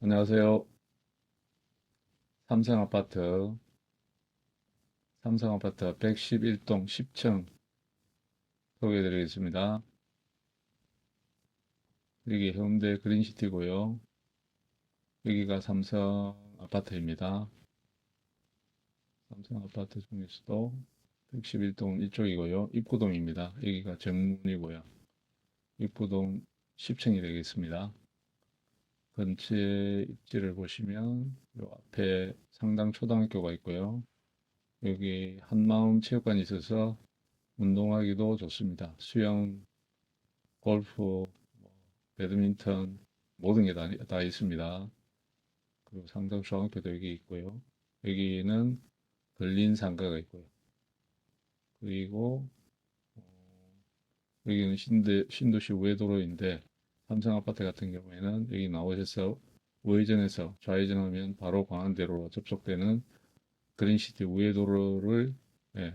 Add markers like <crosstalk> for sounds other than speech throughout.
안녕하세요. 삼성아파트, 삼성아파트 111동 10층 소개해드리겠습니다. 여기 해운대 그린시티고요. 여기가 삼성아파트입니다. 삼성아파트 중에서도 111동은 이쪽이고요. 입구동입니다. 여기가 정문이고요. 입구동 10층이 되겠습니다. 전체 입지를 보시면 요 앞에 상당 초등학교가 있고요. 여기 한마음 체육관이 있어서 운동하기도 좋습니다. 수영, 골프, 뭐, 배드민턴 모든 게 다, 다 있습니다. 그리고 상당 중학교도 여기 있고요. 여기는 걸린 상가가 있고요. 그리고 어, 여기는 신대, 신도시 우회도로인데 삼성 아파트 같은 경우에는 여기 나오셔서 우회전해서 좌회전하면 바로 광안대로로 접속되는 그린시티 우회도로를 예,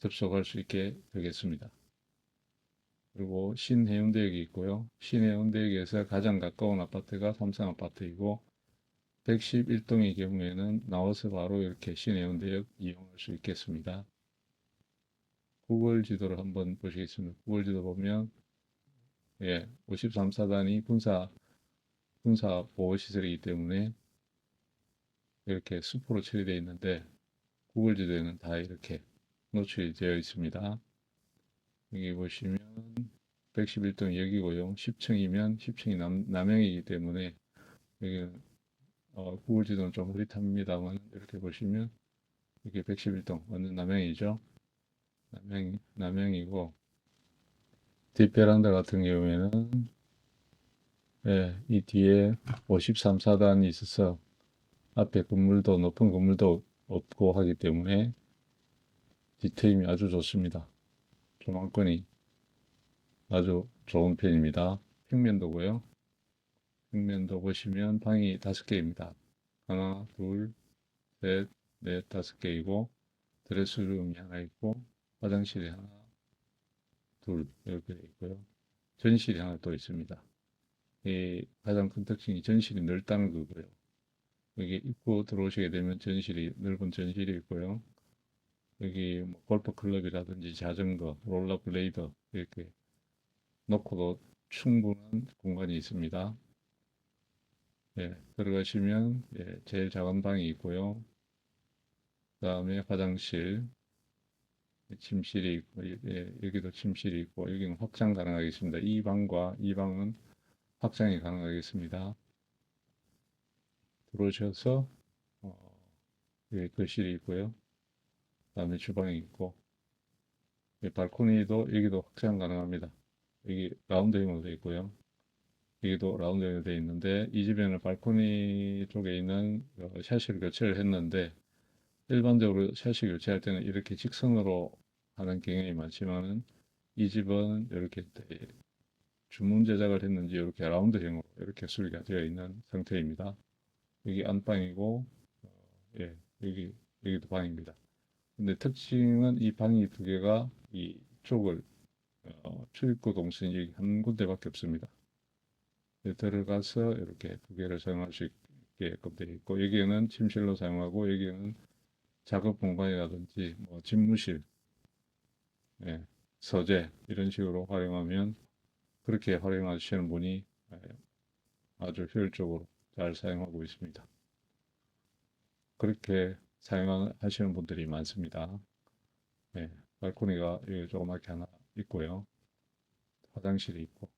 접속할 수 있게 되겠습니다. 그리고 신해운대역이 있고요. 신해운대역에서 가장 가까운 아파트가 삼성 아파트이고 111동의 경우에는 나와서 바로 이렇게 신해운대역 이용할 수 있겠습니다. 구글 지도를 한번 보시겠습니다. 구글 지도 보면 예, 53사단이 군사 군사 보호 시설이기 때문에 이렇게 숲으로 처리되어 있는데 구글 지도에는 다 이렇게 노출이 되어 있습니다. 여기 보시면 111동 여기고요. 10층이면 10층이 남, 남양이기 때문에 여기 어, 구글 지도는 좀 흐릿합니다만 이렇게 보시면 이게 111동 완전 남양이죠. 남양 남양이고 뒷베란다 같은 경우에는 예, 이 뒤에 53사단이 있어서 앞에 건물도 높은 건물도 없고 하기 때문에 디테임이 아주 좋습니다. 조망권이 아주 좋은 편입니다. 평면도고요. 평면도 보시면 방이 다섯 개입니다. 하나, 둘, 셋, 넷, 다섯 개이고 드레스룸이 하나 있고 화장실이 하나, 둘 이렇게 되어 있고요. 전실이 하나 또 있습니다. 이 가장 큰 특징이 전실이 넓다는 거고요. 여기 입구 들어오시게 되면 전실이 넓은 전실이 있고요. 여기 뭐 골프 클럽이라든지 자전거, 롤러블레이더 이렇게 놓고도 충분한 공간이 있습니다. 예, 들어가시면 예, 제일 작은 방이 있고요. 그 다음에 화장실, 침실이 있고, 예, 여기도 침실이 있고, 여기는 확장 가능하겠습니다. 이 방과 이 방은 확장이 가능하겠습니다. 들어오셔서, 어, 여기 거실이 있고요. 그 다음에 주방이 있고, 발코니도 여기도 확장 가능합니다. 여기 라운드형으로 되어 있고요. 여기도 라운드형으로 되어 있는데, 이 집에는 발코니 쪽에 있는 어, 샤시를 교체를 했는데, 일반적으로 샤시 교체할 때는 이렇게 직선으로 하는 경향이 많지만은 이 집은 이렇게 주문 제작을 했는지 이렇게 라운드형으로 이렇게 수리가 되어 있는 상태입니다. 여기 안방이고 어, 예, 여기 여기도 방입니다. 근데 특징은 이 방이 두 개가 이 쪽을 어, 출입구 동선이 한 군데밖에 없습니다. 예, 들어가서 이렇게 두 개를 사용할 수 있게끔 되어 있고 여기에는 침실로 사용하고 여기는 작업 공간이라든지 뭐 집무실 예, 서재 이런 식으로 활용하면 그렇게 활용하시는 분이 예, 아주 효율적으로 잘 사용하고 있습니다. 그렇게 사용하시는 분들이 많습니다. 예, 발코니가 여기 조그맣게 하나 있고요. 화장실이 있고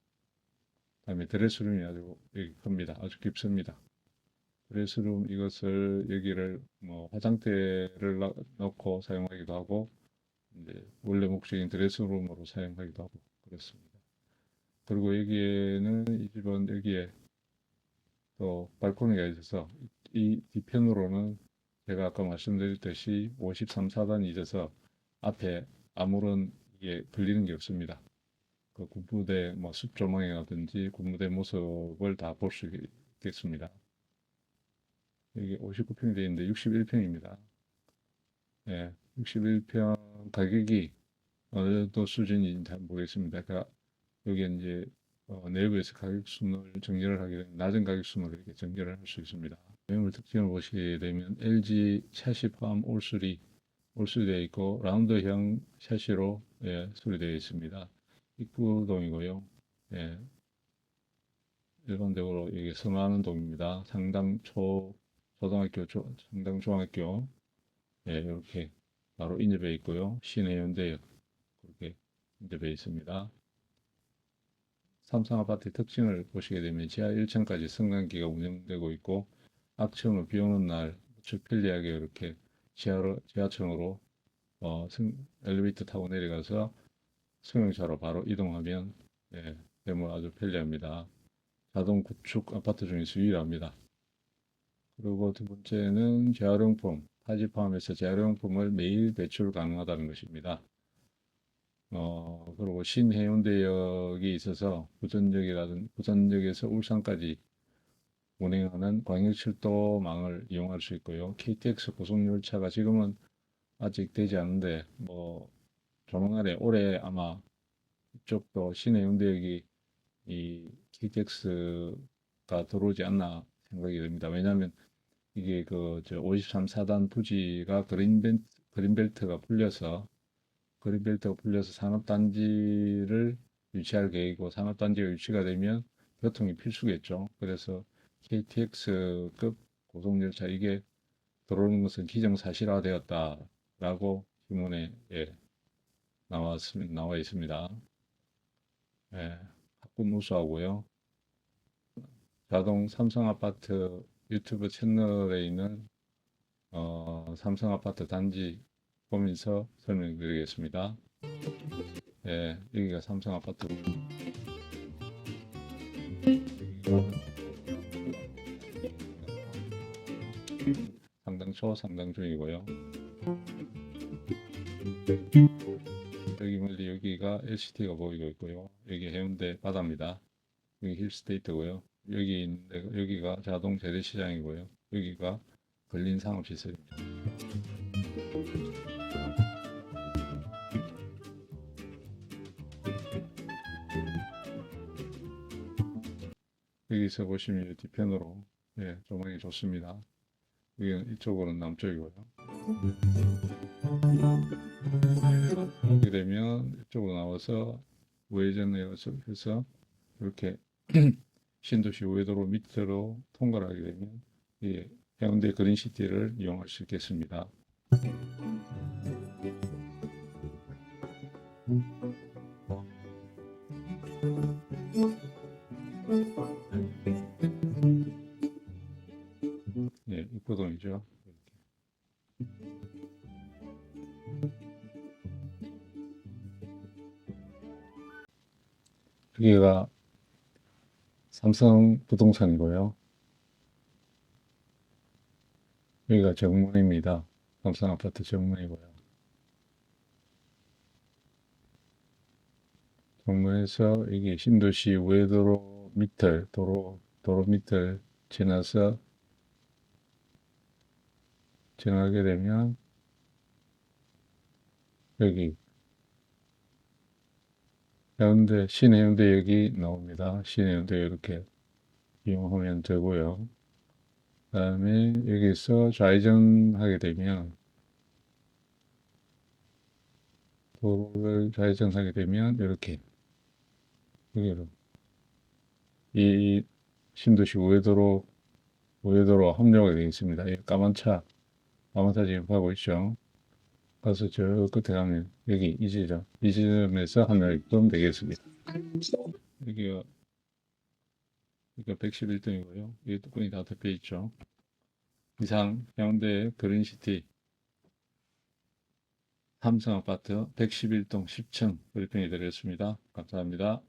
그다음에 드레스룸이 아주 여기 큽니다. 아주 깊습니다. 드레스룸 이것을 여기를 뭐 화장대를 넣고 사용하기도 하고 이제 원래 목적인 드레스룸으로 사용하기도 하고 그렇습니다. 그리고 여기에는 이 집은 여기에 또 발코니가 있어서 이 뒤편으로는 제가 아까 말씀드렸듯이 53, 4단이 있어서 앞에 아무런 이게 걸리는 게 없습니다. 그 군부대 뭐 숲조망이라든지 군부대 모습을 다 볼 수 있겠습니다. 여기 59평이 되어 있는데 61평입니다. 예, 61평 가격이 어느 정도 수준인지 잘 모르겠습니다. 그러니까 여기 이제 어, 내부에서 가격 순을 정렬을 하게 되면 낮은 가격 순으로 이렇게 정렬을 할 수 있습니다. 매물 특징을 보시게 되면 LG 샤시 포함 올수리 올수되어 있고 라운드형 샤시로 예, 수리되어 있습니다. 입구동이고요. 예, 일반적으로 이게 선호하는 동입니다. 상당 초 초등학교, 조- 상당 중학교 예, 이렇게 바로 인접해 있고요. 시내 연대역 그렇게 인접해 있습니다. 삼성 아파트의 특징을 보시게 되면 지하 1층까지 승강기가 운영되고 있고 악층으로 비 오는 날 아주 편리하게 이렇게 지하로, 지하층으로 어, 승, 엘리베이터 타고 내려가서 승용차로 바로 이동하면 예, 매물 아주 편리합니다. 자동 구축 아파트 중에서 유일합니다. 그리고 두 번째는 재활용품, 타지 포함해서 재활용품을 매일 배출 가능하다는 것입니다. 어, 그리고 신해운대역이 있어서 부전역이라든 부전역에서 울산까지 운행하는 광역철도망을 이용할 수 있고요. KTX 고속열차가 지금은 아직 되지 않는데 뭐 조만간에 올해 아마 이쪽도 신해운대역이 이 KTX가 들어오지 않나 생각이 됩니다. 왜냐하면 이게 그 저 53, 4단 부지가 그린벨트, 그린벨트가 풀려서 그린벨트가 풀려서 산업단지를 유치할 계획이고 산업단지가 유치가 되면 교통이 필수겠죠. 그래서 KTX급 고속열차 이게 들어오는 것은 기정사실화되었다라고 신문에 예, 나왔습니다. 나와 있습니다. 예, 가끔 우수하고요. 자동 삼성 아파트 유튜브 채널에 있는 어, 삼성 아파트 단지 보면서 설명드리겠습니다. 예, 여기가 삼성 아파트. 상당 초, 상당 중이고요. 여기 멀리 여기가 LCT가 보이고 있고요. 여기 해운대 바다입니다. 여기 힐스테이트고요. 여기 있는 데가- 여기가 자동 재래시장이고요. 여기가 근린 상업시설입니다. 여기서 보시면 이 뒤편으로 예, 조망이 좋습니다. 여기는 이쪽으로는 남쪽이고요. 이렇게 되면 이쪽으로 나와서 우회전을 해서 이렇게 <clears throat> 신도시 우회도로 밑으로 통과를 하게 되면 이 해운대 그린시티를 이용할 수 있겠습니다. 예, 입구동이죠. 여기가 삼성 부동산이고요. 여기가 정문입니다. 삼성 아파트 정문이고요. 정문에서 여기 신도시 우회도로 밑을 도로 도로 밑을 지나서 지나게 되면 여기 해운대 신해운대역이 나옵니다. 신해운대 이렇게 이용하면 되고요. 그 다음에 여기서 좌회전하게 되면 도로를 좌회전하게 되면 이렇게 여기로 이 신도시 우회도로 우회도로 합류하게 되어 있습니다. 이 까만 차 까만 차 가고 있죠. 가서 저 끝에 가면 여기 이 지점 이 지점에서 합류하면 되겠습니다. 여기가 여기가 111동이고요. 여기 뚜껑이 다 덮여 있죠. 이상 해운대 그린시티 삼성 아파트 111동 10층 브리핑해 드렸습니다. 감사합니다.